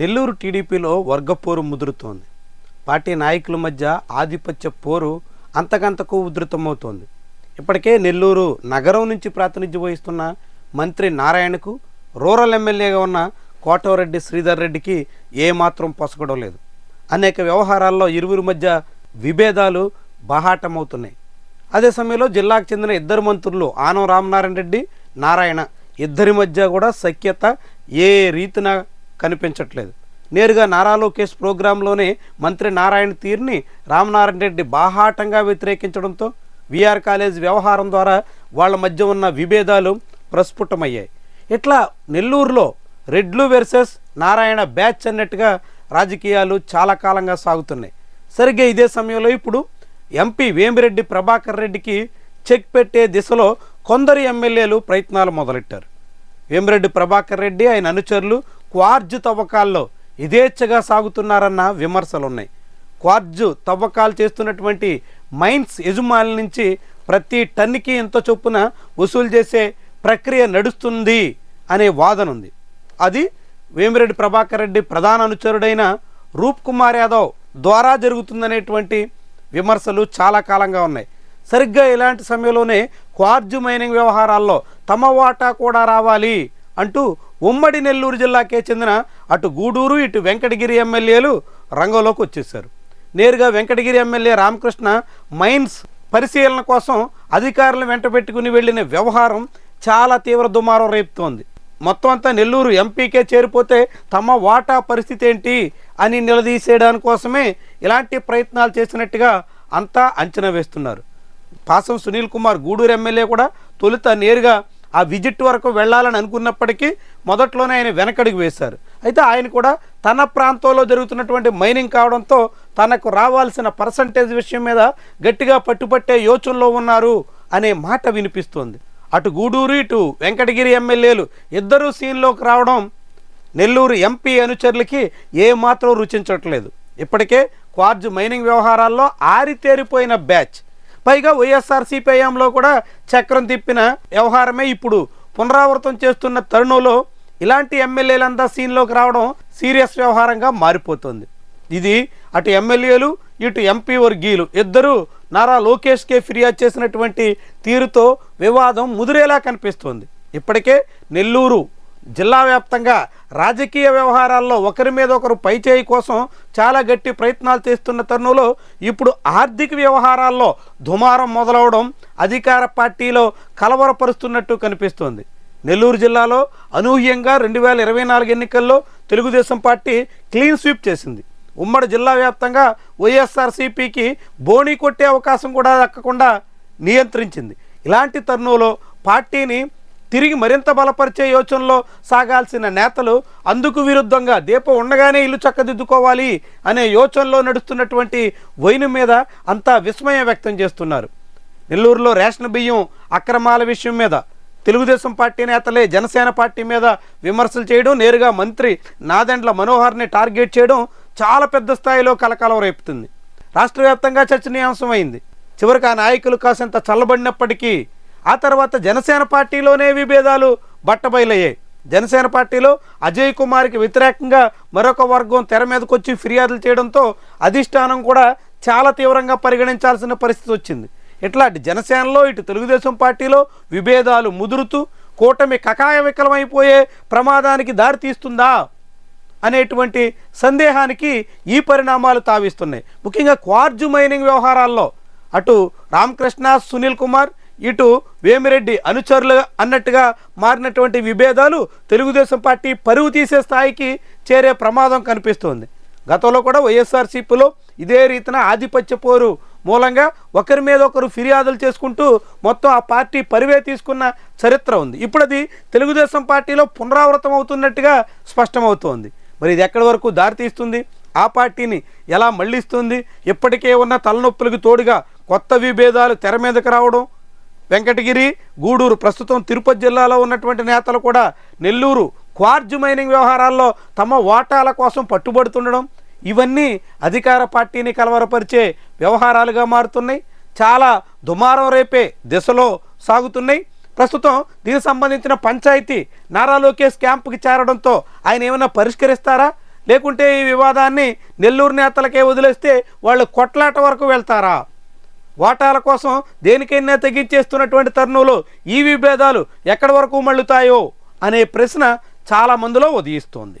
నెల్లూరు టీడీపీలో వర్గపోరు ముదురుతోంది. పార్టీ నాయకుల మధ్య ఆధిపత్య పోరు అంతకంతకు ఉధృతమవుతోంది. ఇప్పటికే నెల్లూరు నగరం నుంచి ప్రాతినిధ్యం వహిస్తున్న మంత్రి నారాయణకు రూరల్ ఎమ్మెల్యేగా ఉన్న కోటవరెడ్డి శ్రీధర్ రెడ్డికి ఏమాత్రం పొసగడం లేదు. అనేక వ్యవహారాల్లో ఇరువురి మధ్య విభేదాలు బహాటమవుతున్నాయి. అదే సమయంలో జిల్లాకు చెందిన ఇద్దరు మంత్రులు ఆనం రామనారాయణ రెడ్డి నారాయణ ఇద్దరి మధ్య కూడా సఖ్యత ఏ రీతిన కనిపించట్లేదు. నేరుగా నారా లోకేష్ ప్రోగ్రాంలోనే మంత్రి నారాయణ తీరుని రామనారాయణ రెడ్డి బాహాటంగా వ్యతిరేకించడంతో విఆర్ కాలేజ్ వ్యవహారం ద్వారా వాళ్ళ మధ్య ఉన్న విభేదాలు ప్రస్ఫుటమయ్యాయి. ఇట్లా నెల్లూరులో రెడ్లు వెర్సెస్ నారాయణ బ్యాచ్ అన్నట్టుగా రాజకీయాలు చాలా కాలంగా సాగుతున్నాయి. సరిగ్గా ఇదే సమయంలో ఇప్పుడు ఎంపీ వేమిరెడ్డి ప్రభాకర్ రెడ్డికి చెక్ పెట్టే దిశలో కొందరు ఎమ్మెల్యేలు ప్రయత్నాలు మొదలెట్టారు. వేమిరెడ్డి ప్రభాకర్ రెడ్డి ఆయన అనుచరులు క్వార్జు తవ్వకాల్లో యథేచ్ఛగా సాగుతున్నారన్న విమర్శలు ఉన్నాయి క్వార్జు తవ్వకాలు చేస్తున్నటువంటి మైన్స్ యజమానుల నుంచి ప్రతి టన్నుకి ఎంతో చొప్పున వసూలు చేసే ప్రక్రియ నడుస్తుంది అనే వాదన ఉంది అది వేమిరెడ్డి ప్రభాకర్ రెడ్డి ప్రధాన అనుచరుడైన రూప్ కుమార్ యాదవ్ ద్వారా జరుగుతుందనేటువంటి విమర్శలు చాలా కాలంగా ఉన్నాయి. సరిగ్గా ఇలాంటి సమయంలోనే క్వార్జు మైనింగ్ వ్యవహారాల్లో తమ వాటా కూడా రావాలి అంటూ ఉమ్మడి నెల్లూరు జిల్లాకే చెందిన అటు గూడూరు ఇటు వెంకటగిరి ఎమ్మెల్యేలు రంగంలోకి వచ్చేశారు. నేరుగా వెంకటగిరి ఎమ్మెల్యే రామకృష్ణ మైన్స్ పరిశీలన కోసం అధికారులను వెంట పెట్టుకుని వెళ్ళిన వ్యవహారం చాలా తీవ్ర దుమారం రేపుతోంది. మొత్తం అంతా నెల్లూరు ఎంపీకే చేరిపోతే తమ వాటా పరిస్థితి ఏంటి అని నిలదీసేయడానికి కోసమే ఇలాంటి ప్రయత్నాలు చేసినట్టుగా అంతా అంచనా వేస్తున్నారు. పాసం సునీల్ కుమార్ గూడూరు ఎమ్మెల్యే కూడా తొలుత నేరుగా ఆ విజిట్ వరకు వెళ్ళాలని అనుకున్నప్పటికీ మొదట్లోనే ఆయన వెనకడుగు వేశారు. అయితే ఆయన కూడా తన ప్రాంతంలో జరుగుతున్నటువంటి మైనింగ్ కావడంతో తనకు రావాల్సిన పర్సంటేజ్ విషయం మీద గట్టిగా పట్టుపట్టే యోచనలో ఉన్నారు అనే మాట వినిపిస్తోంది. అటు గూడూరు ఇటు వెంకటగిరి ఎమ్మెల్యేలు ఇద్దరూ సీన్లోకి రావడం నెల్లూరు ఎంపీ అనుచరులకి ఏమాత్రం రుచించట్లేదు. ఇప్పటికే క్వార్జ్ మైనింగ్ వ్యవహారాల్లో ఆరితేరిపోయిన బ్యాచ్ పైగా వైఎస్ఆర్సీపీ హయాంలో కూడా చక్రం తిప్పిన వ్యవహారమే ఇప్పుడు. పునరావృతం చేస్తున్న తరుణంలో ఇలాంటి ఎమ్మెల్యేలంతా సీన్లోకి రావడం సీరియస్ వ్యవహారంగా మారిపోతుంది. ఇది అటు ఎమ్మెల్యేలు ఇటు ఎంపీ వర్గీయులు. ఇద్దరు నారా లోకేష్కే ఫిర్యాదు చేసినటువంటి తీరుతో వివాదం ముదిరేలా కనిపిస్తోంది. ఇప్పటికే నెల్లూరు జిల్లా వ్యాప్తంగా రాజకీయ వ్యవహారాల్లో ఒకరి మీద ఒకరు పైచేయి కోసం చాలా గట్టి ప్రయత్నాలు చేస్తున్న తరుణంలో ఇప్పుడు ఆర్థిక వ్యవహారాల్లో దుమారం మొదలవడం అధికార పార్టీలో కలవరపరుస్తున్నట్టు కనిపిస్తోంది. నెల్లూరు జిల్లాలో అనూహ్యంగా రెండు వేల ఇరవై నాలుగు ఎన్నికల్లో తెలుగుదేశం పార్టీ క్లీన్ స్వీప్ చేసింది. ఉమ్మడి జిల్లా వ్యాప్తంగా వైఎస్ఆర్సీపీకి బోణీ కొట్టే అవకాశం కూడా దక్కకుండా నియంత్రించింది. ఇలాంటి తరుణంలో పార్టీని తిరిగి మరింత బలపరిచే యోచనలో సాగాల్సిన నేతలు అందుకు విరుద్ధంగా దీపం ఉండగానే ఇల్లు చక్కదిద్దుకోవాలి అనే యోచనలో నడుస్తున్నటువంటి వైను మీద అంతా విస్మయం వ్యక్తం చేస్తున్నారు. నెల్లూరులో రేషన్ బియ్యం అక్రమాల విషయం మీద తెలుగుదేశం పార్టీ నేతలే జనసేన పార్టీ మీద విమర్శలు చేయడం నేరుగా మంత్రి నాదెండ్ల మనోహర్ని టార్గెట్ చేయడం చాలా పెద్ద స్థాయిలో కలకలం రేపుతుంది. రాష్ట్ర వ్యాప్తంగా చర్చనీయాంశమైంది. చివరికి ఆ నాయకులు కాసింత చల్లబడినప్పటికీ ఆ తర్వాత జనసేన పార్టీలోనే విభేదాలు బట్టబయలయ్యాయి. జనసేన పార్టీలో అజయ్ కుమార్కి వ్యతిరేకంగా మరొక వర్గం తెర మీదకు వచ్చి ఫిర్యాదులు చేయడంతో అధిష్టానం కూడా చాలా తీవ్రంగా పరిగణించాల్సిన పరిస్థితి వచ్చింది. ఇట్లాంటి జనసేనలో ఇటు తెలుగుదేశం పార్టీలో విభేదాలు ముదురుతూ కూటమి కకాయ వికలమైపోయే ప్రమాదానికి దారితీస్తుందా అనేటువంటి సందేహానికి ఈ పరిణామాలు తావిస్తున్నాయి. ముఖ్యంగా క్వార్జు మైనింగ్ వ్యవహారాల్లో అటు రామకృష్ణ సునీల్ కుమార్ ఇటు వేమిరెడ్డి అనుచరులు అన్నట్టుగా మారినటువంటి విభేదాలు తెలుగుదేశం పార్టీ పరువు తీసే స్థాయికి చేరే ప్రమాదం కనిపిస్తోంది. గతంలో కూడా వైఎస్ఆర్సీపీలో ఇదే రీతిన ఆధిపత్య పోరు మూలంగా ఒకరి మీద ఒకరు ఫిర్యాదులు చేసుకుంటూ మొత్తం ఆ పార్టీ పరివే తీసుకున్న చరిత్ర ఉంది. ఇప్పుడు అది తెలుగుదేశం పార్టీలో పునరావృతం అవుతున్నట్టుగా స్పష్టమవుతోంది. మరి ఇది ఎక్కడి వరకు దారితీస్తుంది ఆ పార్టీని ఎలా మళ్ళిస్తుంది ఇప్పటికే ఉన్న తలనొప్పులకు తోడుగా కొత్త విభేదాలు తెర మీదకు రావడం వెంకటగిరి గూడూరు ప్రస్తుతం తిరుపతి జిల్లాలో ఉన్నటువంటి నేతలు కూడా నెల్లూరు క్వార్జ్ మైనింగ్ వ్యవహారాల్లో తమ వాటాల కోసం పట్టుబడుతుండడం ఇవన్నీ అధికార పార్టీని కలవరపరిచే వ్యవహారాలుగా మారుతున్నాయి. చాలా దుమారం రేపే దిశలో సాగుతున్నాయి. ప్రస్తుతం దీనికి సంబంధించిన పంచాయతీ నారా లోకేష్ క్యాంపుకి చేరడంతో ఆయన ఏమైనా పరిష్కరిస్తారా? లేకుంటే ఈ వివాదాన్ని నెల్లూరు నేతలకే వదిలేస్తే వాళ్ళు కొట్లాట వరకు వెళ్తారా? వాటాల కోసం దేనికైనా తెగించేస్తున్నటువంటి తరుణంలో ఈ విభేదాలు ఎక్కడి వరకు మళ్ళుతాయో అనే ప్రశ్న చాలా మందిలో ఉదయిస్తోంది.